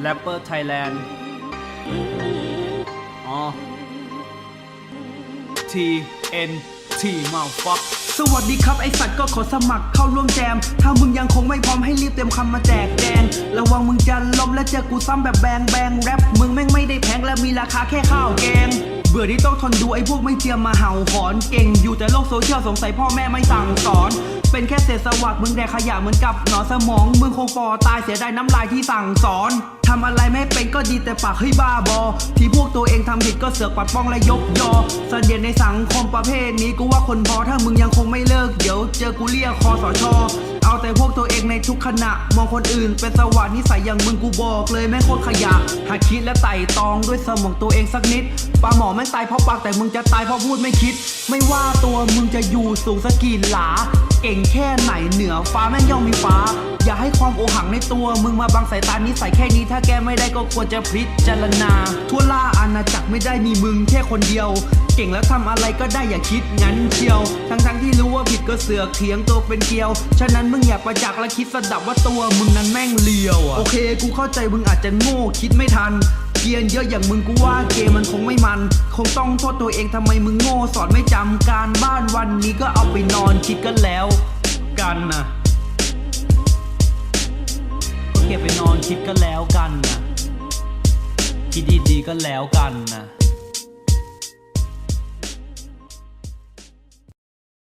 แรปเปอร์ไทยแลนด์อ๋อ T N T มาฟักสวัสดีครับไอสัตว์ก็ขอสมัครเข้าร่วมแจม ถ้ามึงยังคงไม่พร้อมให้รีบเตรียมคำมาแจกแจงระวังมึงจะล้มและเจอกูซ้ำแบบแบงแบงแรปมึงแม่งไม่ได้แพงและมีราคาแค่ข้าวแกงเบื่อที่ต้องทนดูไอ้พวกไม่เจียมมาเห่าหอน เก่งอยู่แต่โลกโซเชียลสงสัยพ่อแม่ไม่สั่งสอน เป็นแค่เศษสวัสดมึงแดกขยะเหมือนกับหนอนสมอง มึงคงปอตายเสียดายน้ำลายที่สั่งสอนทำอะไรไม่เป็นก็ดีแต่ปากเฮ้ยบ้าบอ ที่พวกตัวเองทำผิดก็เสือกปัดป้องและยกยอเสดียดในสังคมประเภทนี้กูว่าคนพอถ้ามึงยังคงไม่เลิกเดี๋ยวเจอกูเรียกคอสชเอาแต่พวกตัวเองในทุกขณะ มองคนอื่นเป็นสวรรค์นิสัยอย่างมึงกูบอกเลยแม่งโคตรขยะหากคิดและไต่ตองด้วยสมองตัวเองสักนิดปลาหมอแม่งตายเพราะปากแต่มึงจะตายเพราะพูดไม่คิด ไม่ว่าตัวมึงจะอยู่สูงสักกี่หลา ก่งแค่ไหนเหนือฟ้าแม่งย่อมมีฟ้า อย่าให้ความโอหังในตัว มึงมาบังสายตานิสัยแค่นี้ ถ้าแกไม่ได้ก็ควรจะพิจารณา ทั่วล่าอาณาจักรไม่ได้มีมึงแค่คนเดียว เก่งแล้วทำอะไรก็ได้อย่าคิดงั้นเชียว ทั้งทั้งๆที่รู้ว่าผิดก็เสือกเถียงตัวเป็นเกลียว ฉะนั้นมึงอย่าประจักษ์และคิดสดับว่าตัวมึงนั้นแม่งเลียวอะโอเค กูเข้าใจมึงอาจจะโง่คิดไม่ทันเกียนเยอะอย่างมึงกูว่าเกมมันคงไม่มัน คงต้องโทษตัวเองทำไมมึงโง่สอนไม่จำการบ้านวันนี้ก็เอา ไปนอนคิดกันแล้วกันนะก็เก็บไปนอนคิดกันแล้วกันนะคิดดีๆก็แล้วกันนะ